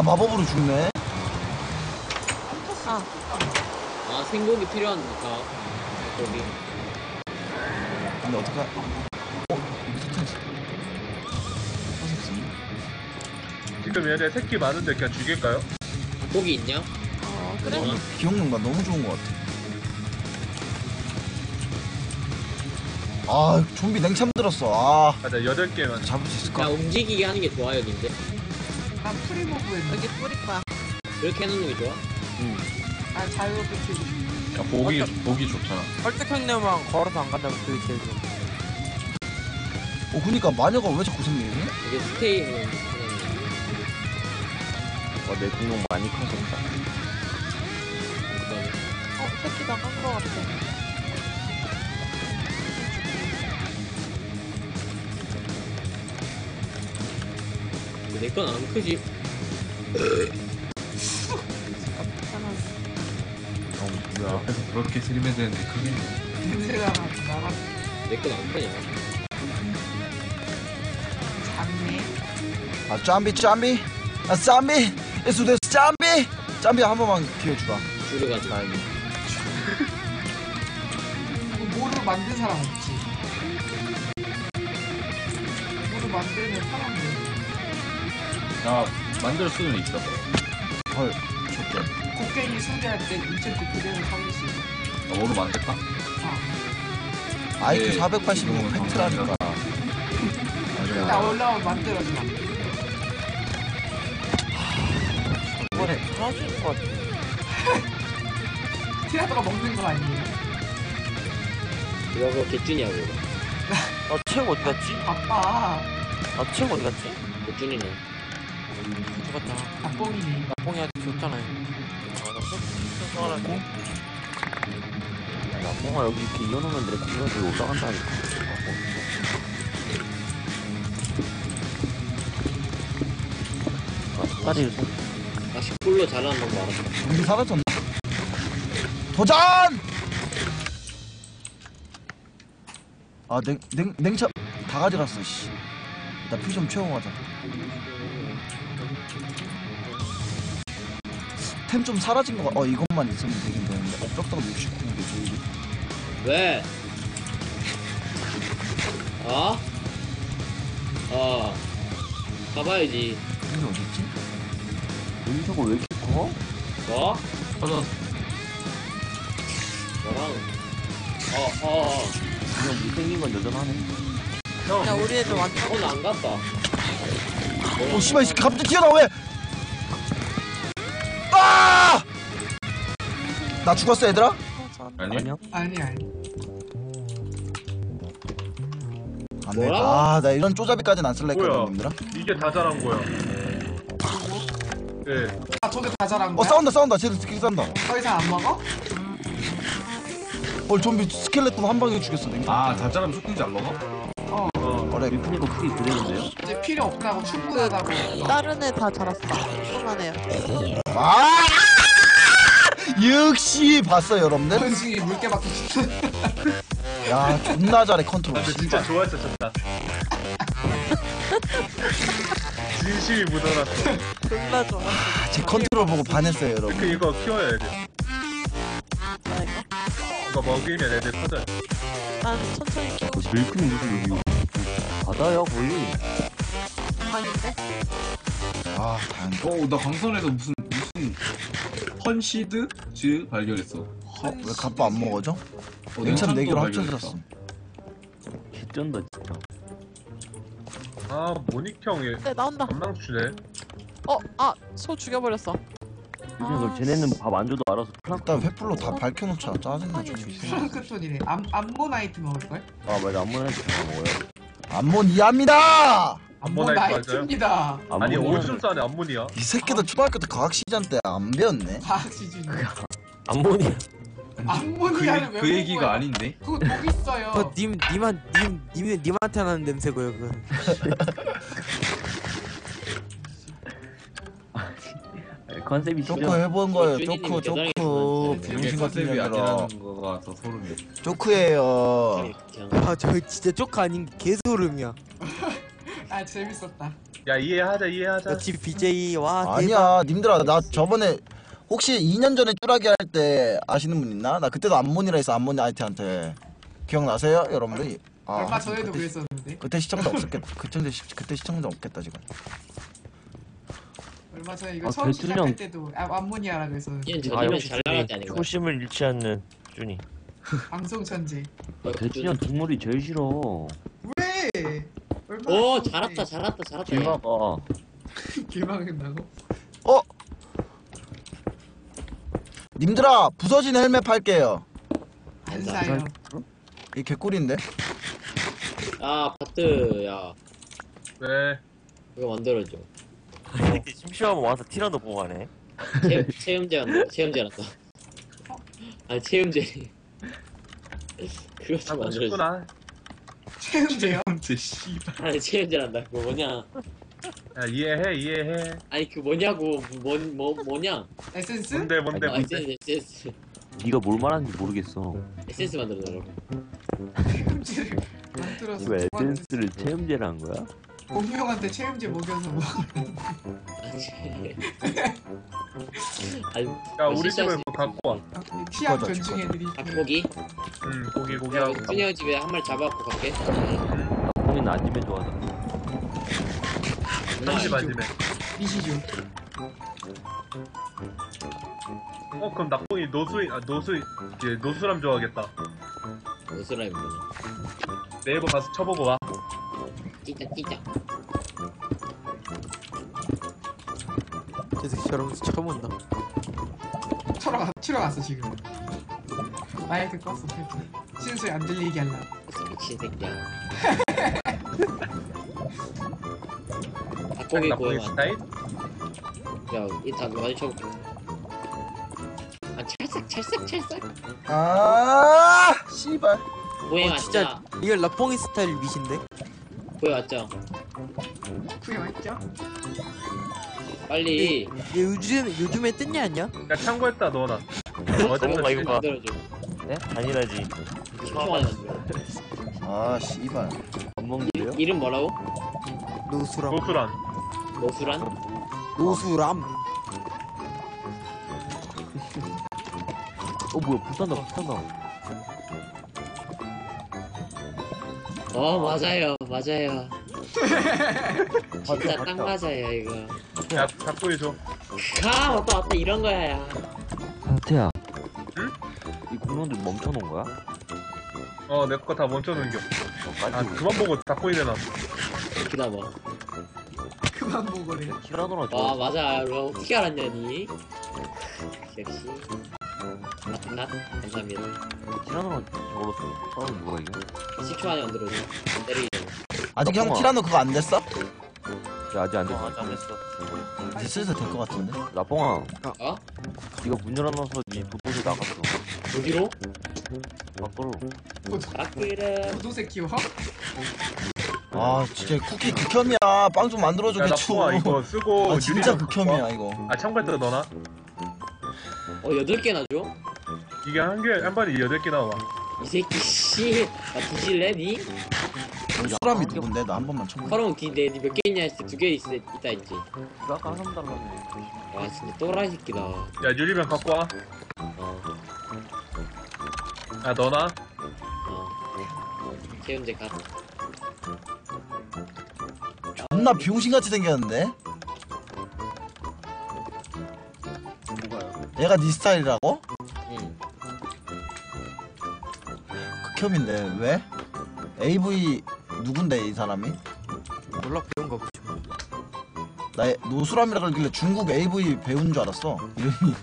마법으로. 와 마법으로 죽네 아, 아 생고기 필요하니까 고기 근데 어떡하 어? 있어 지금 얘네 새끼 많은데 그냥 죽일까요? 고기 있냐? 어, 그래? 어. 기억력가 너무 좋은 것 같아 아 좀비 냉참 들었어 아 맞아 여덟 개만 잡을 수야 있을까? 움직이게 하는 게 좋아요 근데 난 프리모브 했는데. 여기 뿌릴 거야. 그렇게 해놓는 게 좋아? 난 자유롭게 키우고. 야, 보기 보기 좋잖아. 헐떡형님만 걸어서 안 간다면 그게 제일 좋아. 어 그니까 마녀가 왜 자꾸 생기니? 이게 스테이는 그냥 와, 내 공룡 많이 커졌다. 그다음에 어, 새끼 나간 거 같아. 내 건 안 크지? 어, 뭐야. 앞에서 그렇게 스리면 되는데 크게. 냄새가 나가. 내건 안 크냐? 작네. 아 짬비 짬비 아 짬비 예수대 짬비 짬비 한 번만 기회주라 줄여가지고 다행히 뭐, 뭐를 만든 사람 없지. 뭐를 만들면 사람 돼. 야, 만들 수는 있어. 헐 좋대 곡괭이 숭배할 때 인챈트 그대로 살릴 수 있어. 야, 뭐로 만들까? 아, IQ 네, 486 이거는 팩트라니까 나 올라오면 만들어주마. 이번에 터질 것 같아. 티라도가 먹는 거 아니에요? 이거 그거 개준이야 그거 어, 책 어디 갔지? 바빠. 아, 책 어디 갔지? 개준이네 죽었다. 바뽕이네. 나뽕이 아직 좋잖아요. 아, 나 뽕, 뽕, 야, 뽕아 여기 이렇게 이어놓으면 내 공룡들이 올라간다니까. 아, 좀나 10불로 잘하는 거 알았어 좀비 사라졌네 도전! 아 냉, 냉, 냉참 다 가져갔어 씨나 피좀 채워 가자 템 좀 사라진 거 같... 어 이것만 있으면 되긴 되는데 업적당 69개 저기 왜? 어? 어 가봐야지 이게 어딨지? 여기서가 왜 이렇게 커? 뭐? 터졌어. 뭐랑 어어 어 그냥 못생긴 건 여전하네. 형 야, 우리 애들 완전. 오늘 안 갔다 오 씨발 이 새끼 갑자기 튀어나와 왜? 나 죽었어 얘들아? 아니? 아니야? 아니, 아니. 안 뭐야? 되겠다 아나 이런 쪼잡이까지는 안 쓸래 뭐야? 했거든 님들아 이게 다 잘한 거야 예 아, 저게 다 잘한 어 거야? 싸운다 싸운다 쟤들 스킬 싸운다 더 이상 안 먹어? 어 좀비 스켈레톤 한 방에 죽였어 님들 아, 달짜람 쇼킹 잘 먹어? 어. 어래 리프니까 크기 그대로인데요? 이제 필요 없다고 충분하다고. 다른 애 다 자랐어. 조그만해요. 아! 역시 봤어 여러분들? 현승이 물개 싶어. 야 존나 잘해 컨트롤 아, 근데 진짜 좋아했었다 진심이 묻어났어 졸라 좋아. 제 컨트롤 보고 반했어요 그 여러분 이거 키워야 돼 나 이거. 이거 먹이면 애들 터져요 난 천천히 키우고 싶어. 밀크는 무슨 여기 바다야 거의. 아닌데? 아 다행이다 어, 나 광선에서 무슨 무슨 헌시드 즈 발견했어. 어? 왜 갑바 안 먹어져? 어, 냉참 4개로 발견했다. 합쳐졌어 개쩐다 진짜. 아 모닉형 얘 네, 나온다. 건망추네 어, 아, 소 죽여버렸어. 그래서 쟤네는 밥 안 줘도 알아서 일단 횃불로 다 밝혀놓자 짜증나 좀 프랑크톤이래. 암, 암모나이트 먹을걸? 아 맞아 아무나 다 먹어요. 암몬 이해합니다 암모나이트 암모나이트입니다. 아니 아무거나. 오줌 싸네 암모니아 이 새끼도 초등학교 때 과학 시간 때 안 배웠네 과학 시즌. 암모니아. 암모니아를 그, 왜그 먹은 얘기가 거야? 아닌데? 그거 독 있어요. 그 님, 님한, 님, 님, 님한테 나는 냄새고요, 그. 컨셉이 조크. 해본 거예요 조크 겨드랑이 조크 있으면 병신 같은 컨셉이 년들아 아니라는 거가 더 소름이야. 조크예요 아, 저 진짜 쪼카 아닌 게 개소름이야. 아 재밌었다. 야 이해하자 이해하자 역시 BJ 와 대박. 아니야 님들아 나 저번에 혹시 2년 전에 쭈라기 할 때 아시는 분 있나? 나 그때도 암몬이라 해서 암몬이 아이트한테 기억나세요 여러분들? 아, 얼마 전에도 그때, 그랬었는데 그때 시청자 없었겠다 그때, 시- 그때 시청자 없겠다 지금 얼마 전에 이거 아, 처음 배틀이 시작할 형. 때도 아, 암모니아라 그랬었는데 이건 아 전이면 역시 잘 나갔지 아닌가? 초심을 잃지 않는 준이. 방송 천재 어, 대준이 형 동물이 제일 싫어 왜? 얼마 오 잘했다 잘했다 잘했다. 길마가 길망한다고? 어? 님들아 부서진 헬멧 팔게요 안 사요 이 개꿀인데? 아 바트 야 왜 그거 만들어줘. 이렇게 심심하면 와서 티라노 보고 가네. 체, 체험제 한다. 체험제 한다. 아니 체험제. 그거 좀 만들어줘. 싶구나 체험제요 제 씨발. 아니 체험제 한다. 그거 뭐냐? 야 이해해 이해해 아니 그 뭐냐고 뭐, 뭐 뭐냐? 에센스? 뭔데 뭔데 아, 뭔데 에센스 에센스 네가 뭘 말하는지 모르겠어 에센스 만들어달라고. 체험제를 만들어서 이거 에센스를 체험제를 한 거야? 공룡한테 체험제 먹여서 뭐. 아니 야 우리 집에 그거 갖고 와 취향 죽어줘, 존중해드릴게요 닭고기? 응, 고기 고기 야 하고 준이 형 집에 한 마리 잡아갖고 갈게. 나뽕이는 아침에 좋아하잖아 삼십 아침에 미시죠 어 그럼 낙봉이 노수인 아 노수인 이게 노수람 좋아하겠다 노스라임 뭐냐? 네이버 가서 쳐보고 와 찢자 찢자. 저 새끼 저러면서 처음 온다. 치러, 가, 치러 갔어 지금 마이크 껐어 신소리 안 들리게 하려고 미친 새끼야. 닭고기 구워. 스타일 야 이따 많이 쳐볼게. 아 찰싹 찰싹 찰싹. 아 씨발 고해 어, 왔죠. 진짜 이거 라뽕이 스타일 미신데? 고해 왔죠. 그게 맞죠? 빨리. 얘 요즘 요즘에 뜬냐 안냐? 야 참고했다 너나 넘어가 이거 봐. 만들어줘. 네? 처음 만들어. 아 씨발 밥 먹는데요? 이름 뭐라고? 노수람. 노수란 노수란? 노수람. 어 뭐야 불탄다 불탄다 어 맞아요 맞아요. 진짜 딱 맞다. 맞아요 이거. 야 닭고기 줘가 맞다 맞다 이런 거야. 야. 하태야 응? 이 공룡들 멈춰놓은 거야? 어 내 거 다 멈춰놓은 어, 겨. 아 까지 그만 보고 닭고기 내놔 기다봐. 그만 보고래요 티라노나 아 좋아 맞아. 너 어떻게 알았냐니? 역시. 낫낫 감사합니다. 티라노나 저걸로 싸우면 누가 이겨? 10초 안에 만들어줘. 안 때리잖 아. 아직 형 어. 티라노 그거 안 됐어? 야 아직 안 어, 됐어 아직 안 됐어. 이제 슬슬 될 것 같은데 나뽕아 어? 네가 문 열어놔서 네 도도새 나갔어 어디로? 밖으로 아끼래. 도도새 키워? 아 진짜 쿠키 극혐이야 빵 좀 만들어줘 야 개추 낙봉아 이거 쓰고 아 진짜 극혐이야 이거 아 참고했다 너나 어 여덟 개나 줘? 이게 한 개 한 발이 여덟 개 나와 이 새끼 씨. 나 뒤질래 니? 수람이 누군데 나 한 번만 쳐볼래 서러운 기내니몇 개 있냐 했을 때두개 있다 했지. 한삼 달라며 와 진짜 또라이 새끼다. 야 유리병 갖고 와야 어. 너나 어. 체험제 가. 존나 병신같이 생겼는데 얘가 네 스타일이라고? 응. 극혐인데 왜? AV 누군데 이 사람이? 몰라 배운가 보죠. 나 얘- 노수람이라 그러길래 중국 AV 배우는 줄 알았어 이름이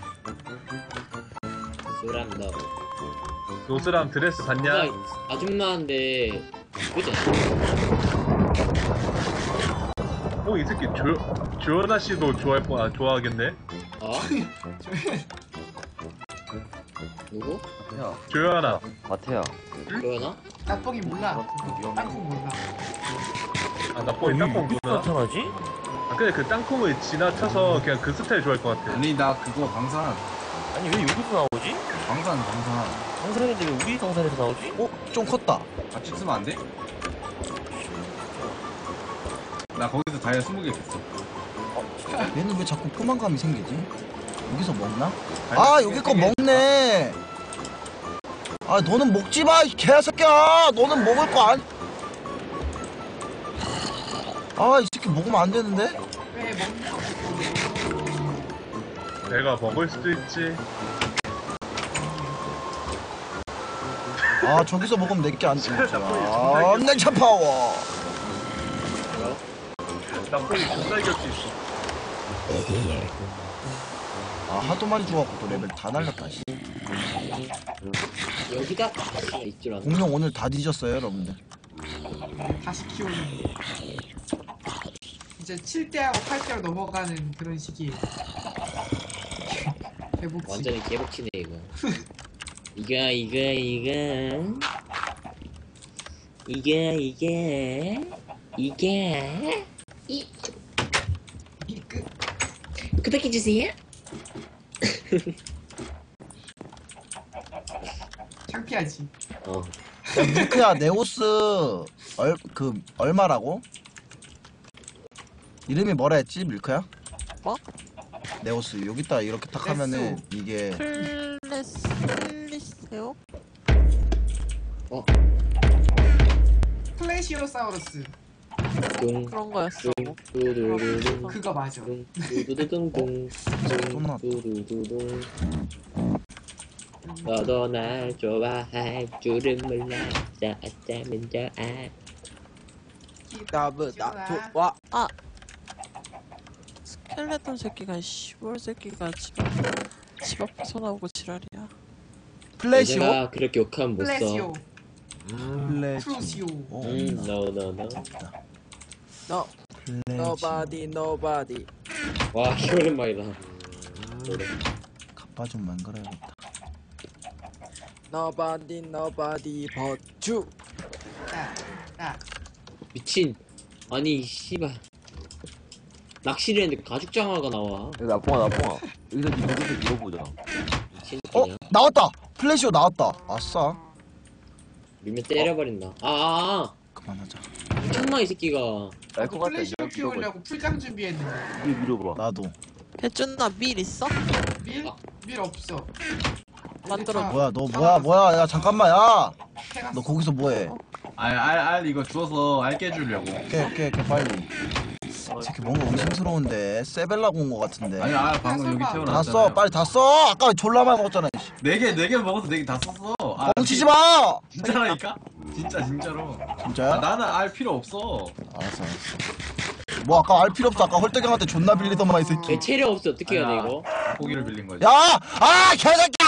소람 너. 노스람 드레스 봤냐 누가 아줌마인데 그지? 어이 새끼 조 조연아 씨도 좋아할 거 아, 좋아하겠네 어? 누구? 야 조연아 마태야 조연아? 나뽕이 몰라 그거 땅콩 몰라 아 낙봉이 땅콩 왜 구나 나타나지? 아 근데 그 땅콩을 지나쳐서 그냥 그 스타일 좋아할 것 같아 아니 나 그거 방산 아니 왜 여기서 나오지? 방산 방산 상상인데 왜 우리 상상에서 나오지? 어? 좀 컸다 같이 쓰면 안 돼? 나 거기서 다이아 20개 줬어. 얘는 왜 자꾸 포만감이 생기지? 여기서 먹나? 아 여기 거 먹네. 아 너는 먹지 마, 이 개새끼야. 너는 먹을 거 아니. 아이 새끼 먹으면 안 되는데? 내가 먹을 수도 있지. 아 저기서 먹으면 내게 안 되잖아. 아, 내차 파워. 나뽕이 존나 겹치 있어. 아 하도 많이 죽었고 또 레벨 다 날렸다. 씨. 여기다 아, 있줄 알았네. 공룡 오늘 다 뒤졌어요, 여러분들. 다시 키우는 이제 7대하고 8대로 넘어가는 그런 시기에 회복치 완전히 개복치네 이거. 이거 이거 이거 이게 이게 이게 이 이끝 구독해 주세요. 창피하지 어 야, 밀크야 네오스 얼 그 얼마라고? 이름이 뭐라 했지 밀크야? 뭐? 네오스 여기다 이렇게 탁 하면은 이게 클래스 클리세요? 플래시오사우루스 뚱 그런 거였어. 그거 맞아 너도 날 좋아할 줄은 몰랐어 어쩌면 좋아 나브 나 좋아. 스켈레톤 새끼가 시골 새끼가 집 앞, 집 앞에서 나오고 지랄이야. 플래시오? 내가 그렇게 욕하면 못써 플래시오 플래시오 크루시오 어, 음, no, no, no. No 플래시오 nobody nobody. 와, 이 오랜만이다. 노래. 갑바 좀 만들어야겠다 Nobody nobody but you. 미친. 아니, 씨발. 낚시를 했는데 가죽 장화가 나와. 여기 나뽕아 나뽕아 여기서 니 여기서 밀어보자 미친 어? 나왔다 플래시오 나왔다 아싸 밀면 때려버린다. 아, 아, 그만하자 아. 미쳤나, 이 새끼가. 날것 같다 플래시오 이거 밀어봐 키우려고 풀장 준비했는데 이거 밀어봐 나도 해준나 밀 있어? 밀? 밀 없어 만들어. 다 뭐야 너 뭐야 뭐야 야 잠깐만 야너 해갔어 거기서 뭐해 알알알 이거 주워서 알 깨주려고. 깨깨깨 빨리 이 새끼 뭔가 의심스러운데 세벨라고 온 거 같은데 아니 알 방금 여기. 다써 빨리 다 써 아까 졸라 많이 먹었잖아 이씨. 네개 네 개 먹어서 네 개 다 썼어. 아, 뻥치지 마 진짜라니까? 진짜 진짜로. 진짜야? 아, 나는 알 필요 없어. 알았어 알았어 뭐 아까 알 필요 없어 아까 헐떡형한테 존나 빌리더만 이 새끼 내 체력 없어, 어떻게 해야 돼. 이거? 고기를 빌린 거지. 야! 아 개새끼야! 배고픔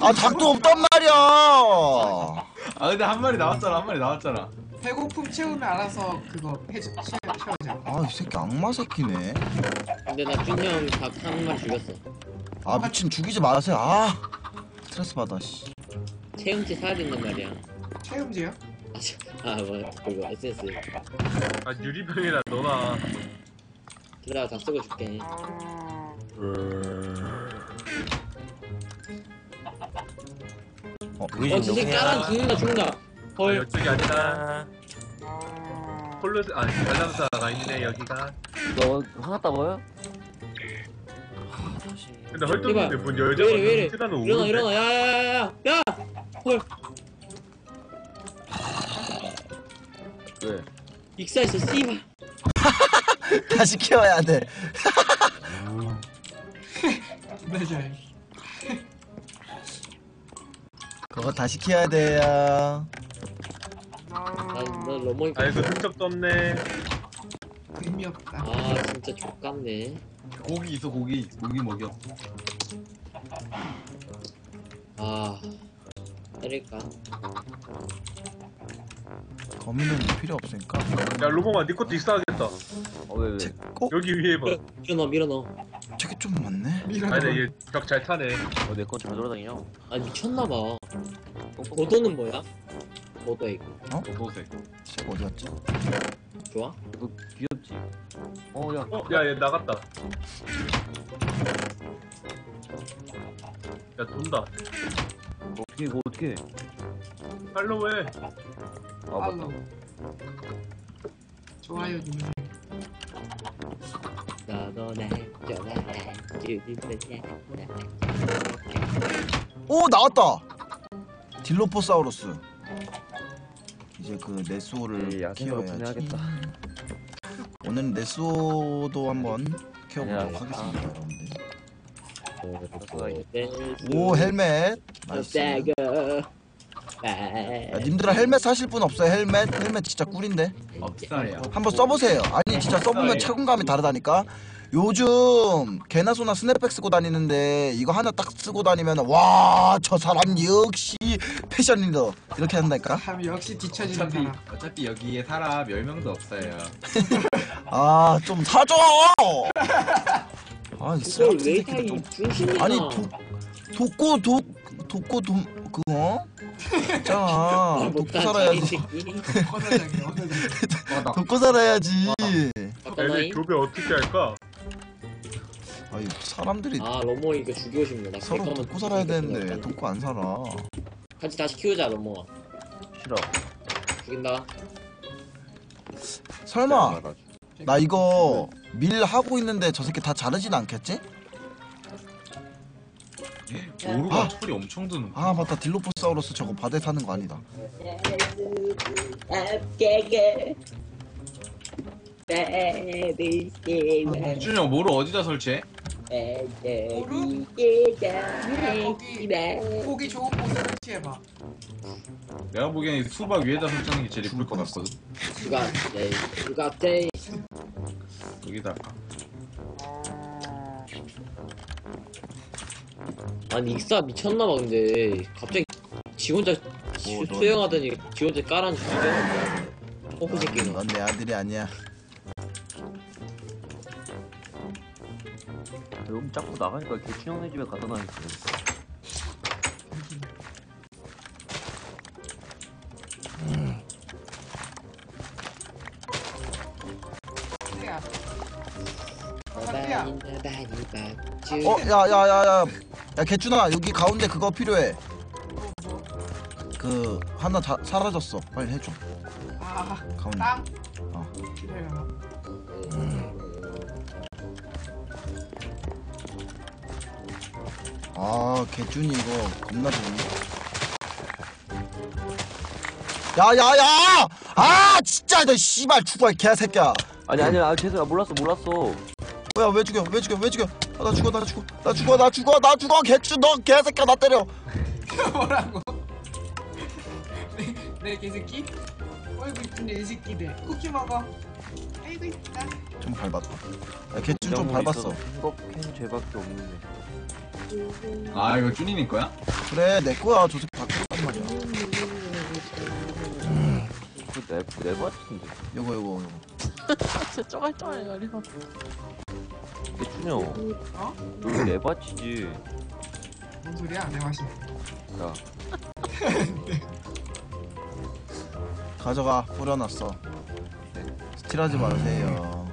아 닭도 없단 말이야 아 근데 한 마리 나왔잖아 한 마리 나왔잖아. 배고픔 채우면 알아서 그거 해줘 채- 채워줘 아 이 새끼 악마 새끼네 근데 나 준형 닭 한 마리 죽였어. 아 미친 죽이지 마세요 아 스트레스 받아 씨 체험치 사야 된단 말이야. 체험제요? 아, 저- 아, 뭐, 그거, 에센스. 아 유리병이라 너나. 기다려, 다 쓰고 줄게. 어, 어, 진짜 까란 죽는다, 죽는다. 아, 헐. 이쪽이 아니다. 폴로스 아니 발랑사가 있네 여기가. 너 하나 따봐요? 근데 헐떡인데 뭔 여자가 왜 이래, 왜 이래. 트다는 일어나, 오는데. 일어나, 야, 야, 야, 야, 야! 헐. 왜? 익사했어, 씨발. 다시 키워야 돼 맞아 그거 다시 키워야 돼요 나, 나 로머니 아이고 흔적도 없네. 의미 없다 아, 진짜 족같네. 고기 있어 고기 고기 먹여. 아, 때릴까? 거미는 필요 없으니까 야 로봉아 네 것도 익사하겠다. 어왜 왜? 꼭 여기 위에 봐. 밀어넣어, 밀어넣어. 저게 좀 많네 밀어넣어 아니 얘벽 잘 타네. 어내건잘 돌아다니냐? 아, 미쳤나봐. 도도는 뭐야? 뭐다, 이거. 도색. 쟤 어디 갔지? 좋아? 이거 귀엽지? 어 야 어, 야, 얘 나갔다. 야, 돈다. 어떻게 이거 어떻게? 팔로우 해. 아 맞다 좋아요 누르세요. 너도 날 좋아해 주는 오 나왔다 딜로포사우루스. 이제 그 네스오를 예, 야생으로 키워야지. 보내야겠다. 오늘 네스오도 한번 키워보도록 야, 하겠습니다 여러분들. 오 헬멧. 나이스. 야, 야, 님들아 헬멧 사실 분 없어요. 헬멧? 헬멧 진짜 꿀인데. 없어요. 한번 써보세요. 아니 진짜 써보면 착용감이 다르다니까 요즘 개나 소나 스냅백 쓰고 다니는데 이거 하나 딱 쓰고 다니면 와 저 사람 역시 패션 리더 이렇게 한다니까 참 역시 뒤처지는 어차피 사람. 어차피 여기에 사람 10명도 없어요. 아 좀 사줘 아 그걸 쓰레기 새끼들 좀이 중심이야 아니 도, 독고 독 독고 도 그거 있잖아 독고 못다 살아야지 허사장이 허사장. 독고 살아야지 어떤 애들 나이? 교배 어떻게 할까? 아니 사람들이 아 로모 이거 죽이고 싶네 나 서로 돕고 살아야 되는데 돕고 안 살아 같이 다시 키우자 로모가 싫어. 죽인다 설마 나 이거 밀 하고 있는데 저 새끼 다 자르진 않겠지? 오루가 아. 철이 엄청 드는 거. 아 맞다 딜로포사우루스 저거 바다에 사는 거 아니다 준영 모루 어디다 설치해? 모루? 거기 고기 좋은 곳에 설치해봐. 내가 보기엔 수박 위에다 설치하는 게 제일 이쁠 것 같거든. 누가 네 누가 제 여기다가. 아니 익사 미쳤나봐 근데 갑자기 지 혼자 지- 뭐, 너- 수영하더니 지 혼자 죽여 뽀뽀 새끼가 넌 내 아들이 아니야 여기 자꾸 나가니까 개춘형네 집에 가다. 사피야. 어 야야야야 야 개준아 여기 가운데 그거 필요해 그 하나 자, 사라졌어 빨리 해줘 아, 가운데 땅. 어. 기다려. 아 개준이 이거 겁나 좋네 야야야 아 진짜 너 씨발 죽어 이 개새끼야 아니 아니 아 죄송해요 몰랐어 몰랐어. 뭐야 왜 죽여 왜 죽여 왜 죽여 아, 나 죽어 나 죽어 나 죽어 나 죽어 나 죽어 개준 너 개새끼야 나 때려 뭐라고? 내, 내 개새끼? 어이구 이쁜데 이 새끼들. 쿠키 먹어. 아이고 이쁘다. 좀 밟았다 야 개준 좀 밟았어 행복한 죄밖에 없는데. 아 이거 준이님 거야? 그래 내 거야 저 새끼 바뀌었단 말이야 그내 내 같은데. 요거 요거 요거 진짜 쪼갈쪼갈거리고 개춘형. 어? 여기 내 밭이지. 뭔 소리야? 내 맛이. 야 가져가 뿌려놨어 스틸하지 마세요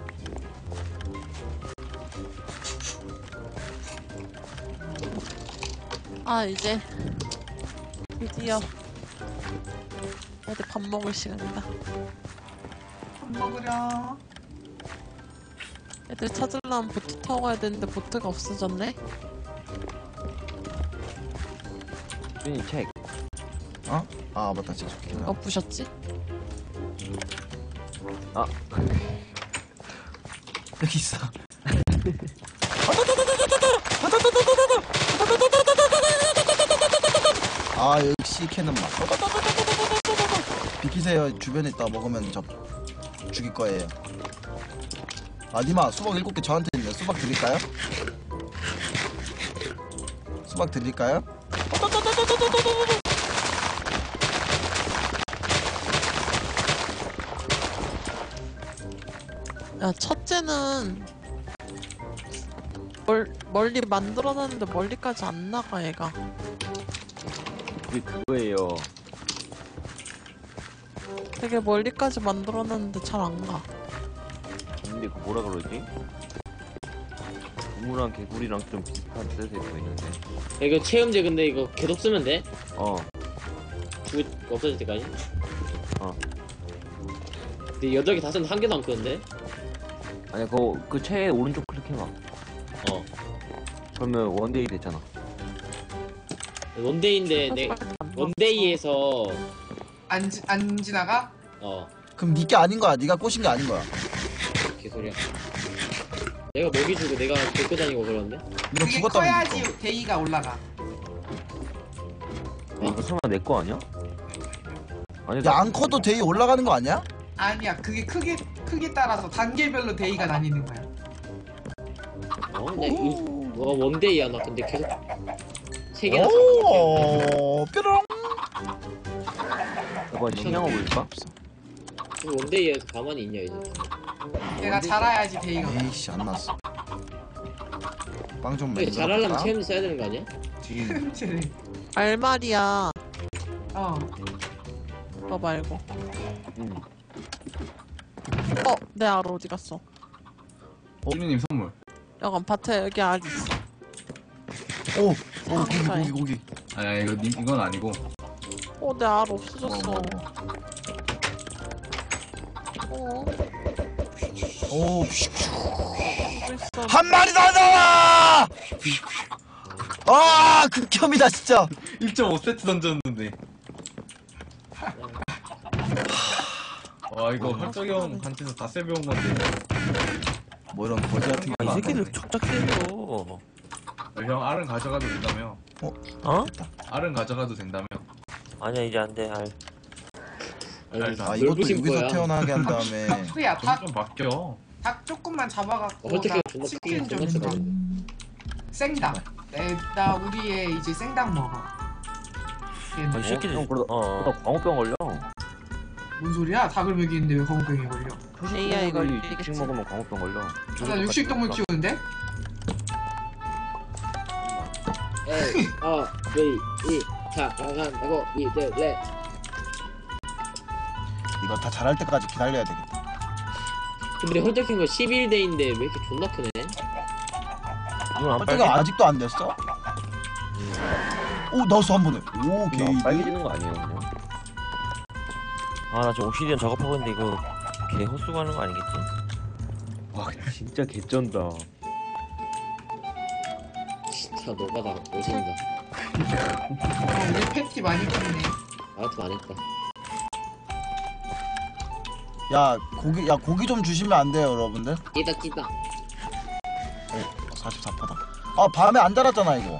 아 이제 드디어 애들 밥 먹을 시간이다 밥 먹으려. 애들 찾으려면 보트 타고 가야 되는데 보트가 없어졌네 준이 책. 아 맞다 좋긴 어 부셨지? 아 여기 있어 아 역시 캐는 맛 비키세요 주변에 있다 먹으면 저 죽일 거예요 아 니마 수박 일곱 개 저한테 있네 수박 드릴까요? 수박 드릴까요? 야 첫째는 멀, 멀리 만들어놨는데 멀리까지 안 나가 얘가 그게 그거예요. 되게 멀리까지 만들어놨는데 잘 안가 근데 그 뭐라 그러지? 우물랑 개구리랑 좀 비슷한 뜻의 거 있는데. 이거 체험제 근데 이거 계속 쓰면 돼? 어. 죽을 없어질 때까지? 어. 근데 여덟 개 다섯 한 개도 안 크는데? 아니 그거 그 최애 오른쪽 클릭해봐 어. 그러면 원데이 됐잖아 원데이인데 내 원데이에서 안, 지- 안 지나가? 어 그럼 니게 아닌 거야 니가 꼬신 게 아닌 거야 개소리야. 내가 먹이 주고 내가 데리고 다니고 그러는데? 니가 그게 죽었다고 커야지 데이가 올라가. 아, 이거 설마 내 거 아니야? 아니 야안 커도 데이 올라가는 거 아니야? 아니야, 그게 크게 크게 따라서 단계별로 데이가 나뉘는 거야. 어? 나 이, 뭐가 원데이야 나 근데 계속 세 개나 오 뾰롱 이거 볼까? 그 원데이에서 가만히 있냐 이제. 내가 자라야지 데이가. 에이씨 안 났어 빵 좀 근데 잘하려면 체험지 써야 되는 거 아니야? 쟤네. 알말이야. 어. 너 말고. 응 어, 내 알 어디 갔어? 찌르님 선물 여간 밭에 여기 알 있어. 오, 오 고기 고기 고기 아니 아니 이거 님 이건 아니고 어, 내알 뭐, 없어졌어. 뭐, 어, 오 어디 있어? 한 마리 더 나와! 아 극혐이다 진짜 1.5세트 던졌는데 와 이거 아, 헐떡이 형 한테서 다 세배온 건데. 뭐 이런 거지 같은 아, 거이 새끼들 척작 때려 형 알은 가져가도 된다며. 어? 알은 가져가도 된다며. 아니야 이제 안 돼 알. 아니, 아 이것도 넓으신 여기서 거야. 태어나게 한 다음에. 닭프야, 닭, 좀 바뀌어 닭 조금만 잡아갖고 어, 어떻게 나 존나 치킨 크게 좀 존나 해줘. 생닭. 내, 나 우리의 이제 생닭 먹어. 걔는 아이 새끼들 형, 그러다- 어. 그러다 광우병 걸려 뭔 소리야? 닭을 먹이는데 왜 거북병이 걸려? AI 걸리겠지. 육식 먹으면 광우병 걸려 나 육식동물 키우는데? 에이, 어, V, 이, 자, 이들래. 이거 다 자랄 때까지 기다려야 되겠다 근데 헐떡인 거 11대인데 왜 이렇게 존나 크네? 이건 안 빨개 헐떡이 아직도 안 됐어? 오 나왔어 한 번에 오 이거 안 게이드 빨개지는 거 아니에요 아나 지금 옥시디언 작업하고 있는데 이거 개 헛수고 하는 거 아니겠지? 와 진짜 개쩐다 진짜 노가다 오신다. 어, 우리 패티 많이 키우네. 나도 안 했다. 야 고기 야 고기 좀 주시면 안 돼요 여러분들 끼다 끼다. 44%다 아 밤에 안 자랐잖아 이거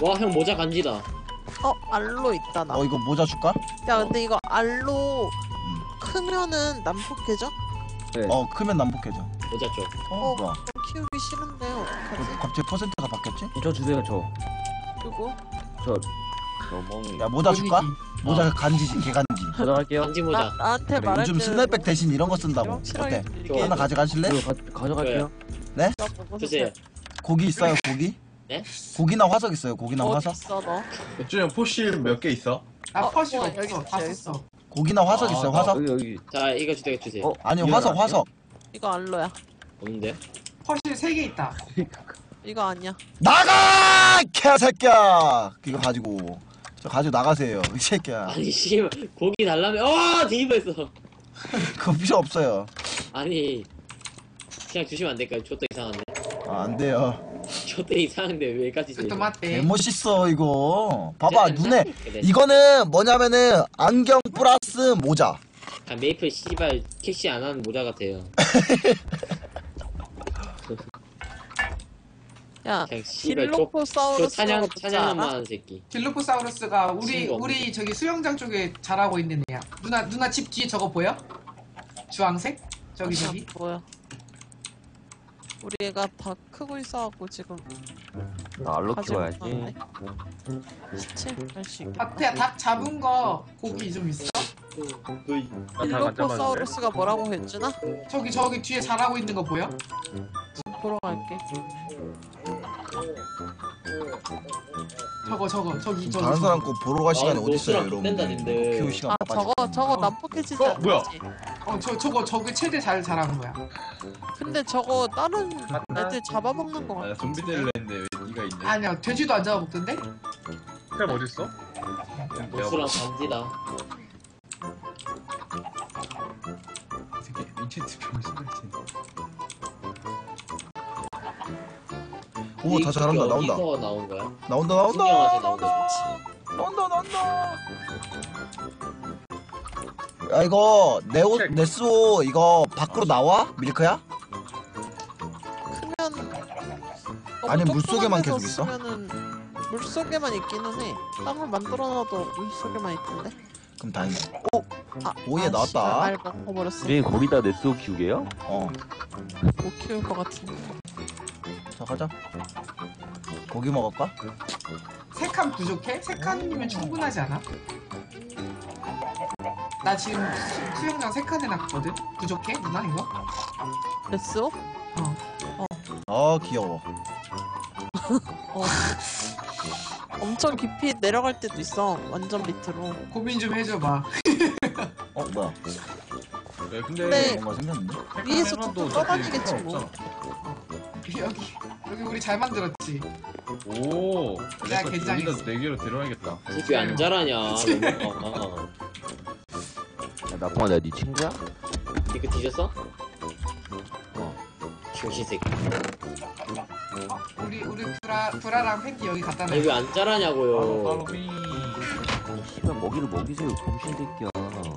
와, 형 모자 간지다. 어, 알로 나. 어 이거 모자 줄까? 야, 근데 이거 알로 크면은 난폭해져? 어 크면 남북해져 모자 쪽. 어 어. 뭐야 키우기 싫은데 어떡하지? 갑자기 퍼센트가 바뀌었지? 저 주세요 저 그리고 너멍이 야 모자 줄까? 분위기. 모자 간지지 개간지 가져갈게요 간지 나, 모자. 나한테 그래, 말할 요즘 때는 스냅백 대신 이런 거 쓴다고 확실하게 어때? 들리게 하나 가져가실래? 이거 가, 가져갈게요 나 먹어서 주세요. 고기 있어요 고기? 네? 고기나 화석 있어요 고기나 어디 화석? 있어 너? 쭈형 포실 몇 개 있어? 나 어, 퍼실 어, 없어. 여기 다 있어, 썼어. 고기나 화석 아, 있어요 나 화석? 여기 여기 자, 이거 주세요, 주세요. 어? 아니 이건 화석 아니에요? 화석 이거 알로야 없는데? 퍼실 3개 있다. 이거 아니야 나가 개새끼야 이거 가지고 저 가지고 나가세요 이 새끼야 아니, 씨발, 고기 달라면, 어! 뒤집어했어. 그거 필요 없어요 아니, 그냥 주시면 안 될까요? 저도 이상한데. 아, 안 돼요 저도 이상한데 왜까지 또 맞대. 개멋있어 이거 봐봐 네, 눈에. 이거는 뭐냐면은 안경 플러스 모자 아, 메이플 씨발 캐시 안 하는 모자 같아요. 야 그냥 씨발 저, 저 찬양만 하는 새끼. 딜로포사우루스가 우리 친구 우리 저기 수영장 쪽에 자라고 있는 애야. 누나 누나 집 뒤에 저거 보여? 주황색? 저기 저기. 뭐야 우리 애가 다 크고 있어갖고 지금 나 알로 가지 키워야지 못하네. 시체 할수 마트야 닭 잡은 거 고기 좀 있어? 딜로포사우루스가 뭐라고 했주나? 저기 저기 뒤에 자라고 있는 거 보여? 보러 갈게 저거 저거 저기 저기. 다른 사람 거 보러 갈 시간이 아, 어디 있어요 뺀다, 님들. 키울 시간 아 저거 저거 난폭해지지 어, 뭐야? 않지? 어, 저, 저거, 저게 최대 잘 자라는 거야. 근데 저거 다른 맞나? 애들 잡아먹는 거 같아. 좀비 될랜데 왜 니가 있냐? 아니야, 돼지도 안 잡아먹던데? 탭 어딨어? 목수랑 반지랑 이 새끼 인챈트 병을 쓰고 오, 다 잘한다. 나온다. 어디서 나온 거야? 나온다, 나온다. 신경하지 나온다. 나온다, 나온다. 야 이거 네오 책. 네스오 이거 밖으로 나와 밀크야? 크면 너무 아니, 물속에만 계속 있어? 쓰면은 물속에만 있기는 해. 땅을 만들어놔도 물속에만 있던데. 그럼 다행이다 오 아, 오예, 아, 나왔다. 씨발, 알 먹어버렸어. 우리 거기다 네스오 키우게요? 어. 못 키울 것 같은데. 자 가자 고기 먹을까? 세칸 부족해? 세 칸이면 충분하지 않아? 나 지금 수, 수영장 세 칸 해놨거든? 부족해? 누나 이거? 레스오? 아 귀여워 어. 엄청 깊이 내려갈 때도 있어. 완전 밑으로. 고민 좀 해줘봐 어 뭐야 네, 근데 네. 뭔가 생겼는데? 위에서 툭툭 떠다니겠지 뭐. 여기 여기 우리 잘 만들었지? 오 내가 내가 개장했어. 여기다 네 개로 들어야겠다 새끼 왜안 자라냐? 너무 야, 나쁜아 내가 네 친구야? 이거 뒤졌어? 어. 중신 새끼. 우리 우리 브라 브라랑 팬티 여기 갖다 놔 아니 왜안 자라냐고요. 바로비 씨발 먹이를 먹이세요 병신 새끼야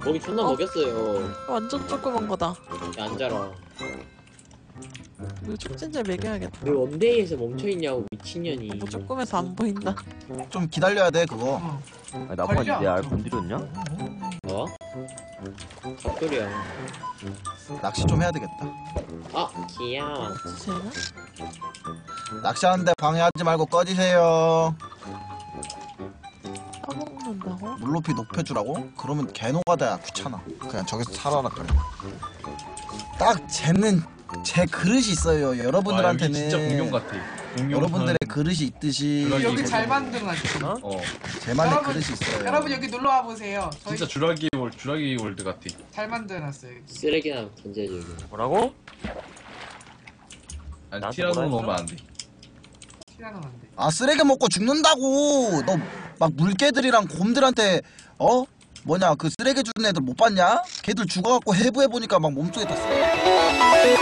먹이 존나 어? 먹였어요. 완전 조그만 거다. 야, 안 자라. 이거 촉진제 먹여야겠다. 왜 원데이에서 멈춰있냐고 미친년이. 너무 조그매서 안 보인다. 좀 기다려야 돼 그거 어. 아, 나쁜아 걸려. 내알 건드렸냐? 어? 갑돌이야. 낚시 좀 해야 되겠다 아 귀여워. 되나? 낚시하는데 방해하지 말고 꺼지세요 까먹는다고? 물 높이 높여주라고? 그러면 개노가다야 귀찮아 그냥 저기서 살아라 그래 딱 쟤는 제 그릇이 있어요 와, 여기 여러분들한테는 진짜 공룡 같아 여러분들의 그릇이 있듯이 여기 잘 뭐- 만들어놨지 어. 제만의 여러분, 그릇이 있어요. 여러분 여기 놀러 와 보세요. 저희 진짜 주라기 월 주라기 월드 같아. 잘 만들어놨어요 여기. 쓰레기나 여기. 뭐라고? 아니 나한테 티라노 뭐라 넣으면 안돼. 티라노 안 돼. 아 쓰레기 먹고 죽는다고! 너 막 물개들이랑 곰들한테 어? 뭐냐 그 쓰레기 주는 애들 못 봤냐? 걔들 죽어갖고 해부해 보니까 막 몸속에 다 쓰레기